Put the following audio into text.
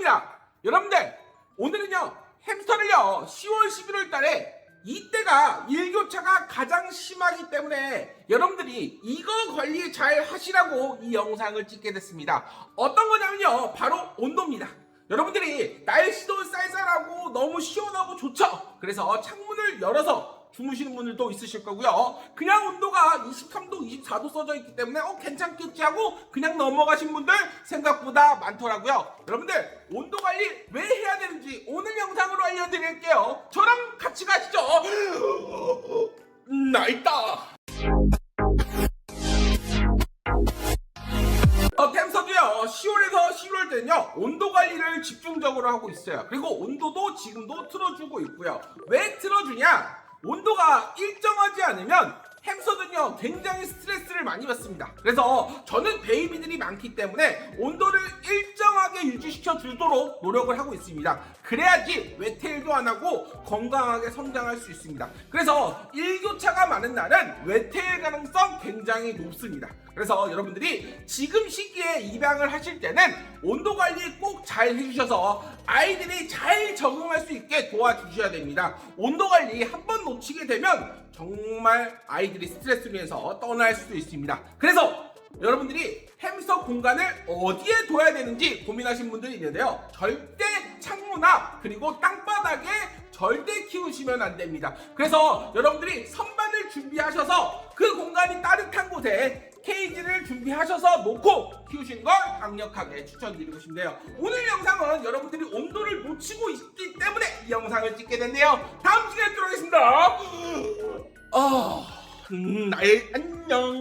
감사합니다. 여러분들 오늘은요 햄스터를요 10월 11월 달에 이때가 일교차가 가장 심하기 때문에 여러분들이 이거 관리 잘 하시라고 이 영상을 찍게 됐습니다. 어떤 거냐면요 바로 온도입니다. 여러분들이 날씨도 쌀쌀하고 너무 시원하고 좋죠. 그래서 창문을 열어서 주무시는 분들도 있으실 거고요. 그냥 온도가 23도, 24도 써져 있기 때문에 어 괜찮겠지 하고 그냥 넘어가신 분들 생각보다 많더라고요. 여러분들 온도 관리 왜 해야 되는지 오늘 영상으로 알려드릴게요. 저랑 같이 가시죠. 음, 나 있다. 어, 템서도요 10월에서 11월 때는요 온도 관리를 집중적으로 하고 있어요 그리고 온도도 지금도 틀어주고 있고요 왜 틀어주냐 온도가 일정하지 않으면 햄스터 는요. 굉장히 스트레스를 많이 받습니다. 그래서 저는 베이비들이 많기 때문에 온도를 일정하게 유지시켜 주도록 노력을 하고 있습니다. 그래야지 외태일도 안 하고 건강하게 성장할 수 있습니다. 그래서 일교차가 많은 날은 외태일 가능성 굉장히 높습니다. 그래서 여러분들이 지금 시기에 입양을 하실 때는 온도 관리 꼭 잘 해주셔서 아이들이 잘 적응할 수 있게 도와주셔야 됩니다. 온도 관리 한 번 놓치게 되면 정말 아이들이 스트레스로 인해서 떠날 수도 있습니다. 그래서 여러분들이 햄스터 공간을 어디에 둬야 되는지 고민하신 분들이 있는데요. 절대 창문 앞 그리고 땅바닥에 절대 키우시면 안 됩니다. 그래서 여러분들이 선반을 준비하셔서 그 공간이 따뜻한 곳에 케이지를 준비하셔서 놓고 키우시는 걸 강력하게 추천드리고 싶네요. 오늘 영상은 여러분들이 온도를 놓치고 있기 때문에 이 영상을 찍게 됐네요. 다음 시간에 뵙도록 하겠습니다. 아, 음, 나의 안녕.